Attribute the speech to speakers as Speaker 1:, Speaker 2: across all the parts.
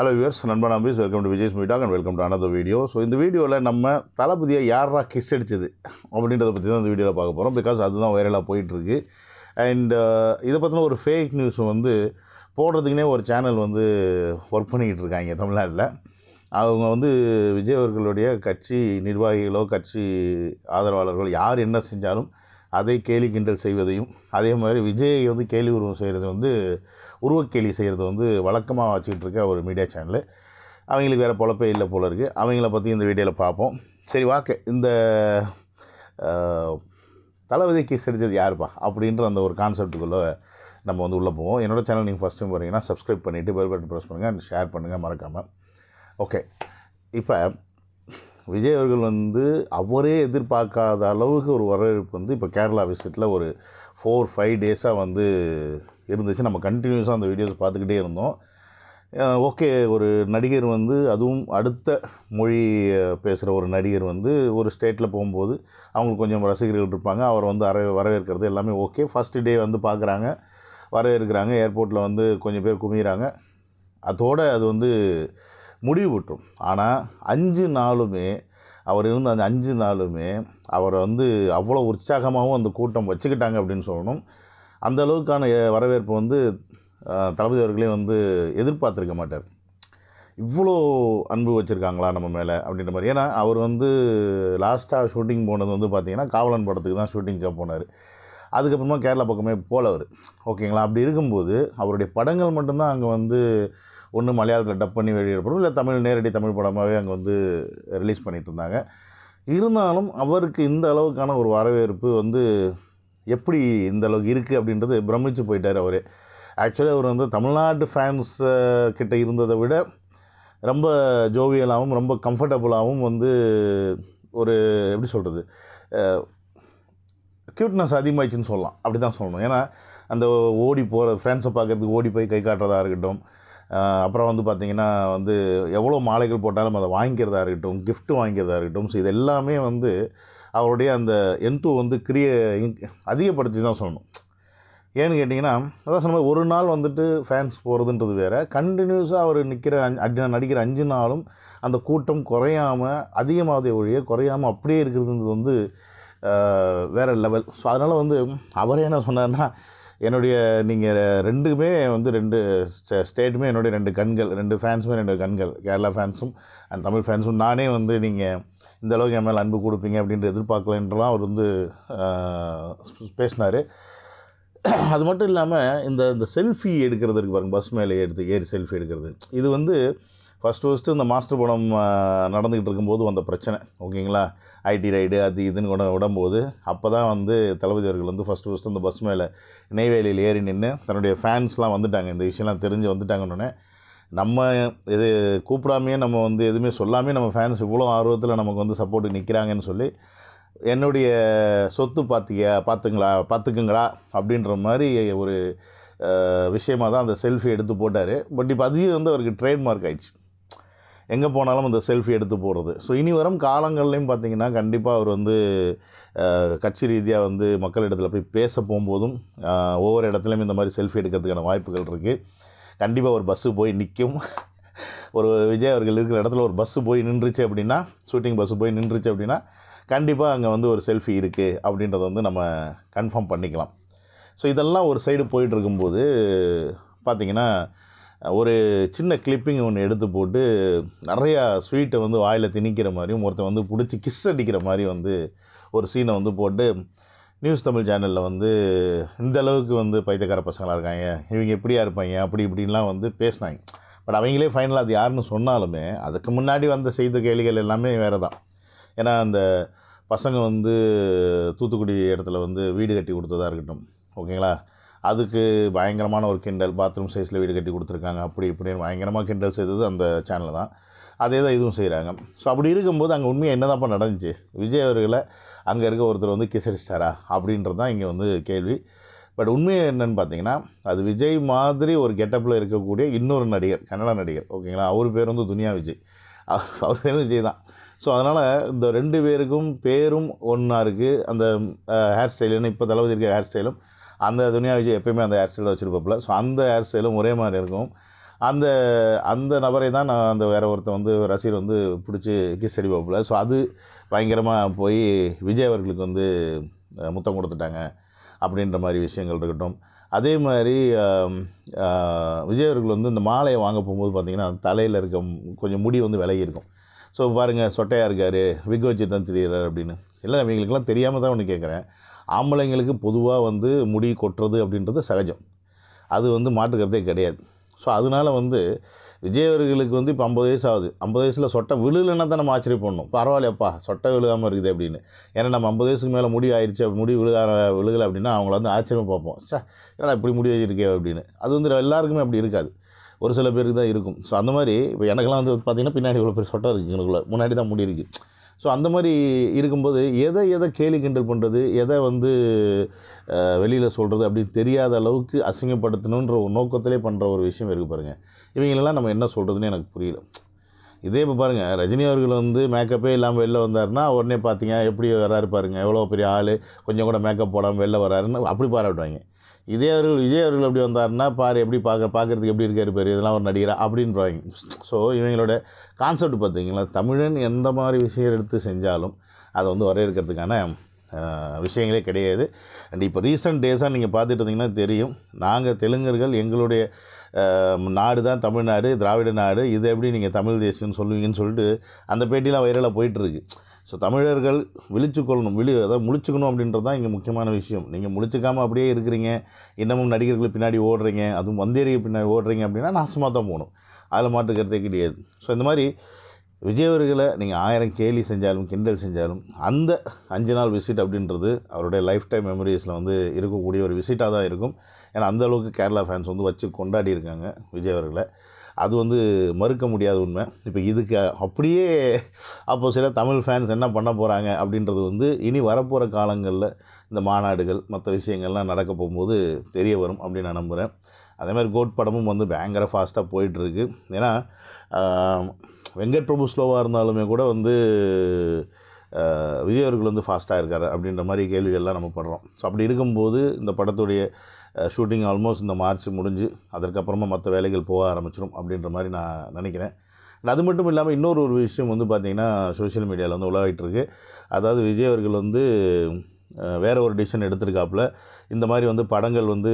Speaker 1: Hello viewers நண்பன் அம்பீஸ் welcome to Vijay மீட்டாக் and welcome to another video so இந்த வீடியோவில் நம்ம தளபதியை யாரா கிஸ் அடிச்சது அப்படின்றத பற்றி தான் இந்த வீடியோவில் பார்க்க போகிறோம் பிகாஸ் அதுதான் வைரலாக போயிட்டுருக்கு. அண்ட் இதை பற்றின ஒரு ஃபேக் நியூஸ் வந்து போடுறதுக்குனே ஒரு சேனல் வந்து ஒர்க் பண்ணிக்கிட்டு இருக்காங்க தமிழ்நாட்டில். அவங்க வந்து விஜய் அவர்களுடைய கட்சி நிர்வாகிகளோ கட்சி ஆதரவாளர்களோ யார் என்ன செஞ்சாலும் அதை கேலி கிண்டல் செய்வதையும் அதே மாதிரி விஜயை வந்து கேலி உருவம் செய்கிறது வந்து உருவக்கேலி செய்கிறது வந்து வழக்கமாக வச்சுக்கிட்டு இருக்க ஒரு மீடியா சேனலு. அவங்களுக்கு வேறு பொழப்பே இல்லை போல இருக்குது அவங்கள பற்றி இந்த வீடியோவில் பார்ப்போம் சரி வாக்கு இந்த தளபதிக்கு சிரித்தது யாருப்பா? அப்படின்ற அந்த ஒரு கான்செப்டுக்குள்ளே நம்ம வந்து உள்ளே போவோம். என்னோடய சேனல் நீங்கள் ஃபஸ்ட் டைம் வரீங்கன்னா சப்ஸ்கிரைப் பண்ணிவிட்டு பெல் பட்டன் ப்ரெஸ் பண்ணுங்கள் அண்ட் ஷேர் பண்ணுங்கள் மறக்காமல் ஓகே இப்போ விஜய் அவர்கள் வந்து அவரே எதிர்பார்க்காத அளவுக்கு ஒரு வரவேற்பு வந்து இப்போ கேரளா விசிட்டில் ஒரு ஃபோர் ஃபைவ் டேஸாக வந்து இருந்துச்சு. நம்ம கண்டினியூஸாக அந்த வீடியோஸ் பார்த்துக்கிட்டே இருந்தோம். ஓகே ஒரு நடிகர் வந்து அதுவும் அடுத்த மொழி பேசுகிற ஒரு நடிகர் வந்து ஒரு ஸ்டேட்டில் போகும்போது அவங்களுக்கு கொஞ்சம் ரசிகர்கள் இருப்பாங்க. அவர் வந்து அரை வரவேற்கிறது எல்லாமே ஓகே ஃபஸ்ட்டு டே வந்து பார்க்குறாங்க. வரவேற்கிறாங்க. ஏர்போர்ட்டில் வந்து கொஞ்சம் பேர் குமிகிறாங்க அதோடு அது வந்து முடிவு விட்டுரும் ஆனால் அஞ்சு நாளுமே அவர் இருந்த அந்த அஞ்சு நாளுமே அவரை வந்து அவ்வளோ உற்சாகமாகவும் அந்த கூட்டம் வச்சுக்கிட்டாங்க அப்படின்னு சொல்லணும். அந்த அளவுக்கான வரவேற்பு வந்து தளபதி அவர்களே வந்து எதிர்பார்த்துருக்க மாட்டார். இவ்வளோ அன்பு வச்சுருக்காங்களா நம்ம மேலே அப்படின்ற மாதிரி. ஏன்னா அவர் வந்து லாஸ்ட்டாக ஷூட்டிங் போனது வந்து பார்த்திங்கன்னா காவலன் படத்துக்கு தான் ஷூட்டிங்காக போனார். அதுக்கப்புறமா கேரளா பக்கமே போல அவர் ஓகேங்களா? அப்படி இருக்கும்போது அவருடைய படங்கள் மட்டும்தான் அங்கே வந்து ஒன்று மலையாளத்தில் டப் பண்ணி வெளியிடப்படும் இல்லை தமிழ் நேரடி தமிழ் படமாகவே அங்கே வந்து ரிலீஸ் பண்ணிட்டு இருந்தாங்க இருந்தாலும் அவருக்கு இந்த அளவுக்கான ஒரு வரவேற்பு வந்து எப்படி இந்த அளவுக்கு இருக்குது அப்படின்றது பிரமிச்சு போயிட்டார் அவர். ஆக்சுவலி அவர் வந்து தமிழ்நாட்டு ஃபேன்ஸ் கிட்ட இருந்ததை விட ரொம்ப ஜோவியலாகவும் ரொம்ப கம்ஃபர்டபுளாகவும் வந்து ஒரு எப்படி சொல்கிறது க்யூட்னஸ் அதிகமாகிடுச்சுன்னு சொல்லலாம். அப்படி தான் சொல்லணும். ஏன்னா அந்த ஓடி போகிற ஃப்ரெண்ட்ஸை பார்க்கறதுக்கு ஓடி போய் கை காட்டுறதா இருக்கட்டும் அப்புறம் வந்து பார்த்திங்கன்னா வந்து எவ்வளோ மாலைகள் போட்டாலும் அதை வாங்கிக்கிறதா இருக்கட்டும் கிஃப்ட்டு வாங்கிக்கிறதா இருக்கட்டும் ஸோ இது எல்லாமே வந்து அவருடைய அந்த எந்தூ வந்து கிரிய அதிகப்படுத்தி தான் சொல்லணும். ஏன்னு கேட்டிங்கன்னா அதான் சொன்ன ஒரு நாள் வந்துட்டு ஃபேன்ஸ் போகிறதுன்றது வேறு. கண்டினியூஸாக அவர் நிற்கிற அஞ்சு நடிக்கிற அஞ்சு நாளும் அந்த கூட்டம் குறையாமல் அதிகமாவதே ஒழிய குறையாமல் அப்படியே இருக்கிறதுன்றது வந்து வேறு வேற லெவல் ஸோ அதனால் வந்து அவரே என்ன சொன்னார்னா என்னுடைய நீங்கள் ரெண்டுமே வந்து ரெண்டு ஸ்டே- ஸ்டேட்டுமே என்னுடைய ரெண்டு கண்கள் ரெண்டு ஃபேன்ஸுமே ரெண்டு கண்கள் கேரளா ஃபேன்ஸும் அண்ட் தமிழ் ஃபேன்ஸும் நானே வந்து நீங்கள் இந்த அளவுக்கு என் மேலே அன்பு கொடுப்பீங்க அப்படின்ற எதிர்பார்க்கலன்றலாம் அவர் வந்து பேசினார். அது மட்டும் இல்லாமல் இந்த இந்த செல்ஃபி எடுக்கிறது இருக்கு பாருங்கள் பஸ் மேலே எடுத்து ஏறி செல்ஃபி எடுக்கிறது. இது வந்து ஃபஸ்ட்டு ஃபஸ்ட்டு இந்த மாஸ்டர் படம் நடந்துக்கிட்டு இருக்கும்போது வந்த பிரச்சனை. ஓகேங்களா? ஐடி ரைடு அது இதுன்னு கூட விடும்போது அப்போ தான் வந்து தளபதி அவர்கள் வந்து ஃபஸ்ட்டு ஃபஸ்ட்டு இந்த பஸ் மேலே நெய்வேலியில் ஏறி நின்று தன்னுடைய ஃபேன்ஸ்லாம் வந்துட்டாங்க. இந்த விஷயம்லாம் தெரிஞ்சு வந்துட்டாங்கன்னொன்னே நம்ம இது கூப்பிடாமையே நம்ம வந்து எதுவுமே சொல்லாமே நம்ம ஃபேன்ஸ் இவ்வளோ ஆர்வத்தில் நமக்கு வந்து சப்போர்ட்டு நிற்கிறாங்கன்னு சொல்லி என்னுடைய சொத்து பார்த்தியா பார்த்துங்களா பார்த்துக்குங்களா அப்படின்ற மாதிரி ஒரு விஷயமாக தான் அந்த செல்ஃபி எடுத்து போட்டார். பட் இப்போ அதையும் வந்து அவருக்கு ட்ரேட்மார்க் ஆயிடுச்சு. எங்கே போனாலும் அந்த செல்ஃபி எடுத்து போடுறது. ஸோ இனி வரும் காலங்கள்லையும் பார்த்தீங்கன்னா கண்டிப்பாக அவர் வந்து கட்சி ரீதியாக வந்து மக்களிடத்தில் போய் பேச போகும்போதும் ஒவ்வொரு இடத்துலையும் இந்த மாதிரி செல்ஃபி எடுக்கிறதுக்கான வாய்ப்புகள் இருக்குது கண்டிப்பாக ஒரு பஸ்ஸு போய் நிற்கும் ஒரு விஜய் அவர்கள் இருக்கிற இடத்துல ஒரு பஸ்ஸு போய் நின்றுச்சு அப்படின்னா ஷூட்டிங் பஸ்ஸு போய் நின்றுச்சு அப்படின்னா கண்டிப்பாக அங்கே வந்து ஒரு செல்ஃபி இருக்குது அப்படின்றத வந்து நம்ம கன்ஃபார்ம் பண்ணிக்கலாம். ஸோ இதெல்லாம் ஒரு சைடு போயிட்டு இருக்கும்போது பார்த்தீங்கன்னா ஒரு சின்ன கிளிப்பிங் ஒன்று எடுத்து போட்டு நிறையா ஸ்வீட்டை வந்து வாயில் திணிக்கிற மாதிரியும் ஒருத்தன் வந்து பிடிச்சி கிஸ் அடிக்கிற மாதிரி வந்து ஒரு சீனை வந்து போட்டு நியூஸ் தமிழ் சேனலில் வந்து இந்த அளவுக்கு வந்து பைத்தியக்கார பசங்களாக இருக்காங்க. இவங்க எப்படியா இருப்பாங்க? அப்படி இப்படின்லாம் வந்து பேசினாங்க. பட் அவங்களே ஃபைனலாக அது யாருன்னு சொன்னாலுமே அதுக்கு முன்னாடி வந்த செய்த கேள்விகள் எல்லாமே வேறு தான் ஏன்னா அந்த பசங்க வந்து தூத்துக்குடி இடத்துல வந்து வீடு கட்டி கொடுத்ததா இருக்கட்டும். ஓகேங்களா? அதுக்கு பயங்கரமான ஒரு கிண்டல் பாத்ரூம் சைஸில் வீடு கட்டி கொடுத்துருக்காங்க. அப்படி இப்படின்னு பயங்கரமாக கிண்டல் செய்தது அந்த சேனல் தான். அதே தான் இதுவும் செய்கிறாங்க ஸோ அப்படி இருக்கும்போது அங்கே உண்மையாக என்னதான்ப்பா நடந்துச்சு? விஜய் அவர்களை அங்கே இருக்க ஒருத்தர் வந்து கிசடிச்சிட்டாரா? அப்படின்றது தான் இங்கே வந்து கேள்வி. பட் உண்மை என்னன்னு பார்த்தீங்கன்னா அது விஜய் மாதிரி ஒரு கெட்டப்பில் இருக்கக்கூடிய இன்னொரு நடிகர் கன்னட நடிகர். ஓகேங்களா அவர் பேர் வந்து துனியா விஜய். அவர் அவர் பேரும் விஜய் தான். ஸோ அதனால் இந்த ரெண்டு பேருக்கும் பேரும் ஒன்றா இருக்குது அந்த ஹேர் ஸ்டைலுன்னு இப்போ தளபதி இருக்க ஹேர் ஸ்டைலும் அந்த துனியா விஜய் எப்பயுமே அந்த ஹேர் ஸ்டைலில் வச்சுருப்பாப்புல. ஸோ அந்த ஹேர் ஸ்டைலும் ஒரே மாதிரி இருக்கும். அந்த அந்த நபரை தான் நான் அந்த வேறு ஒருத்தன் வந்து ரசிகர் வந்து பிடிச்சி கிஸ் அடிப்பாப்புல. ஸோ அது பயங்கரமாக போய் விஜய் அவர்களுக்கு வந்து முத்தம் கொடுத்துட்டாங்க அப்படின்ற மாதிரி விஷயங்கள் இருக்கட்டும். அதே மாதிரி விஜய் அவர்கள் வந்து இந்த மாலையை வாங்க போகும்போது பார்த்திங்கன்னா தலையில் இருக்க கொஞ்சம் முடி வந்து விலகி இருக்கும். ஸோ பாருங்கள் சொட்டையாக இருக்கார் விக் வச்சு தான் தெரியுறாரு அப்படின்னு. இல்லை இவங்களுக்கெல்லாம் தெரியாமல் தான் ஒன்று கேட்குறேன் ஆம்பளைங்களுக்கு பொதுவாக வந்து முடி கொட்டுறது அப்படின்றது சகஜம். அது வந்து மாற்றுக்கிறதே கிடையாது. ஸோ அதனால வந்து விஜய் அவர்களுக்கு வந்து இப்போ ஐம்பது வயசு ஆகுது. ஐம்பது வயசில் சொட்டை விழுலன்னா தான் நம்ம ஆச்சரியப்படணும். பரவாயில்லையப்பா சொட்டை விழுகாமல் இருக்குது அப்படின்னு. ஏன்னா நம்ம ஐம்பது வயசுக்கு மேலே முடி ஆயிடுச்சு முடி விழுக விழுகலை அப்படின்னா அவங்கள வந்து ஆச்சரியம் பார்ப்போம். சே ஏன்னா இப்படி முடி வச்சிருக்கே அப்படின்னு. அது வந்து எல்லாருக்குமே அப்படி இருக்காது. ஒரு சில பேருக்கு தான் இருக்கும். ஸோ அந்த மாதிரி இப்போ எனக்கெல்லாம் வந்து பார்த்தீங்கன்னா பின்னாடி இவ்வளோ பெரிய சொட்டை இருக்குது எனக்குள்ள முன்னாடி தான் முடி இருக்குது ஸோ அந்த மாதிரி இருக்கும்போது எதை எதை கேலி கிண்டல் பண்ணுறது எதை வந்து வெளியில் சொல்கிறது அப்படின்னு தெரியாத அளவுக்கு அசிங்கப்படுத்தணுன்ற ஒரு நோக்கத்திலே பண்ணுற ஒரு விஷயம் இருக்குது பாருங்கள் இவங்களெல்லாம் நம்ம என்ன சொல்கிறதுன்னு எனக்கு புரியல. இதே இப்போ பாருங்கள் ரஜினி அவர்கள் வந்து மேக்கப்பே இல்லாமல் வெளில வந்தாருன்னா உடனே பார்த்தீங்க எப்படி வராரு பாருங்க எவ்வளோ பெரிய ஆள் கொஞ்சம் கூட மேக்கப் போடாமல் வெளில வராருன்னு அப்படி பாராட்டுவாங்க. இதே அவர்கள் விஜய் அவர்கள் அப்படி வந்தாருன்னா பாரு எப்படி பார்க்க பார்க்குறதுக்கு எப்படி இருக்கார் பாரு இதெல்லாம் ஒரு நடிகரா அப்படின்றாங்க ஸோ இவங்களோட கான்செப்ட் பார்த்தீங்களா? தமிழன் எந்த மாதிரி விஷயம் எடுத்து செஞ்சாலும் அதை வந்து வரையறுக்கிறதுக்கான விஷயங்களே கிடையாது. அண்ட் இப்போ ரீசெண்ட் டேஸாக நீங்கள் பார்த்துட்டு இருந்தீங்கன்னா தெரியும். நாங்கள் தெலுங்கர்கள் எங்களுடைய நாடு தான் தமிழ்நாடு திராவிட நாடு. இது எப்படி நீங்கள் தமிழ் தேசியம்னு சொல்லுவீங்கன்னு சொல்லிட்டு அந்த பேட்டிலாம் வைரலாக போயிட்டுருக்கு ஸோ தமிழர்கள் விழிச்சு கொள்ளணும் விழி அதாவது முழிச்சுக்கணும் அப்படின்றது தான் இங்கே முக்கியமான விஷயம். நீங்கள் முழிச்சுக்காமல் அப்படியே இருக்கிறீங்க. இன்னமும் நடிகர்கள் பின்னாடி ஓடுறீங்க. அதுவும் வந்தேரிய பின்னாடி ஓடுறீங்க அப்படின்னா நாசமாக தான் போகணும். அதில் மாற்றுக்கிறதே கிடையாது. ஸோ இந்த மாதிரி விஜயவர்களை நீங்கள் ஆயிரம் கேலி செஞ்சாலும் கிண்டல் செஞ்சாலும் அந்த அஞ்சு நாள் விசிட் அப்படின்றது அவருடைய லைஃப் டைம் மெமரிஸில் வந்து இருக்கக்கூடிய ஒரு விசிட்டாக தான் இருக்கும். ஏன்னா அந்த அளவுக்கு கேரளா ஃபேன்ஸ் வந்து வச்சு கொண்டாடி இருக்காங்க விஜயவர்களை அது வந்து மறுக்க முடியாத உண்மை. இப்போ இதுக்கு அப்படியே அப்போ சில தமிழ் ஃபேன்ஸ் என்ன பண்ண போகிறாங்க அப்படின்றது வந்து இனி வரப்போகிற காலங்களில் இந்த மாநாடுகள் மற்ற விஷயங்கள்லாம் நடக்க போகும்போது தெரிய வரும் அப்படின்னு நான் நம்புகிறேன் அதே மாதிரி கோட் படமும் வந்து பயங்கர ஃபாஸ்ட்டாக போயிட்டுருக்கு. ஏன்னா வெங்கட் பிரபு ஸ்லோவாக இருந்தாலுமே கூட வந்து விஜயவர்கள் விஜய் அவர்கள் வந்து ஃபாஸ்ட்டாக இருக்கார் அப்படின்ற மாதிரி கேள்விகள்லாம் நம்ம படுறோம். ஸோ அப்படி இருக்கும்போது இந்த படத்துடைய ஷூட்டிங் ஆல்மோஸ்ட் இந்த மார்ச் முடிஞ்சு அதற்கப்புறமா மற்ற வேலைகள் போக ஆரம்பிச்சிடும் அப்படின்ற மாதிரி நான் நினைக்கிறேன். அது மட்டும் இல்லாமல் இன்னொரு ஒரு விஷயம் வந்து பார்த்திங்கன்னா சோஷியல் மீடியாவில் வந்து உலகிட்டுருக்கு அதாவது விஜய் அவர்கள் வந்து வேறு ஒரு டிசிஷன் எடுத்திருக்காப்புல. இந்த மாதிரி வந்து படங்கள் வந்து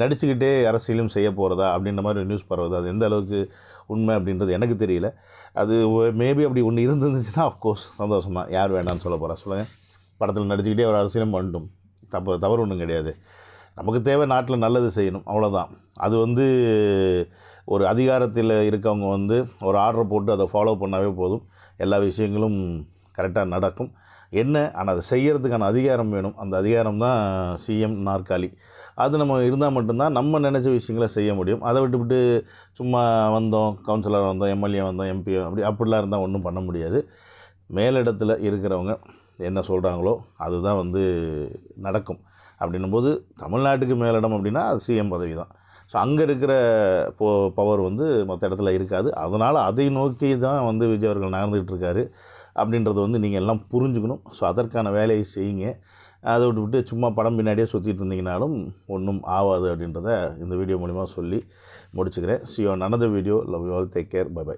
Speaker 1: நடிச்சுக்கிட்டே அரசியலும் செய்ய போகிறதா அப்படின்ற மாதிரி நியூஸ் பரவுது. அது எந்த அளவுக்கு உண்மை அப்படின்றது எனக்கு தெரியல. அது மேபி அப்படி ஒன்று இருந்துச்சுன்னா அஃப்கோர்ஸ் சந்தோஷம் தான் யார் வேண்டாம்னு சொல்ல போகிறா சொல்லுங்கள் படத்தில் நடிச்சுக்கிட்டே ஒரு அரசியலும் பண்ணிட்டும். தப்பு தவறு ஒன்றும் கிடையாது. நமக்கு தேவை நாட்டில் நல்லது செய்யணும் அவ்வளோதான் அது வந்து ஒரு அதிகாரத்தில் இருக்கவங்க வந்து ஒரு ஆர்டரை போட்டு அதை ஃபாலோ பண்ணாவே போதும். எல்லா விஷயங்களும் கரெக்டாக நடக்கும். என்ன? ஆனால் அதை செய்கிறதுக்கான அதிகாரம் வேணும். அந்த அதிகாரம் தான் சிஎம் நாற்காலி. அது நம்ம இருந்தால் மட்டும்தான் நம்ம நினச்ச விஷயங்களை செய்ய முடியும். அதை விட்டுவிட்டு சும்மா வந்தோம் கவுன்சிலர் வந்தோம் எம்எல்ஏ வந்தோம் எம்பி அப்படி அப்படிலாம் இருந்தால் ஒன்றும் பண்ண முடியாது. மேலிடத்தில் இருக்கிறவங்க என்ன சொல்கிறாங்களோ அதுதான் வந்து நடக்கும். அப்படின்னும் போது தமிழ்நாட்டுக்கு மேலிடம் அப்படின்னா அது சிஎம் பதவி தான். ஸோ அங்கே இருக்கிற போ பவர் வந்து மற்ற இடத்துல இருக்காது. அதனால் அதை நோக்கி தான் வந்து விஜய் அவர்கள் நகர்ந்துகிட்டு இருக்காரு அப்படின்றத வந்து நீங்கள் எல்லாம் புரிஞ்சுக்கணும். ஸோ அதற்கான வேலையை செய்யுங்க. அதை விட்டுவிட்டு சும்மா படம் பின்னாடியே சுற்றிட்டு இருந்தீங்கனாலும் ஒன்றும் ஆகாது அப்படின்றத இந்த வீடியோ மூலிமா சொல்லி முடிச்சுக்கிறேன். சி யோ நடந்த video love you all take care bye bye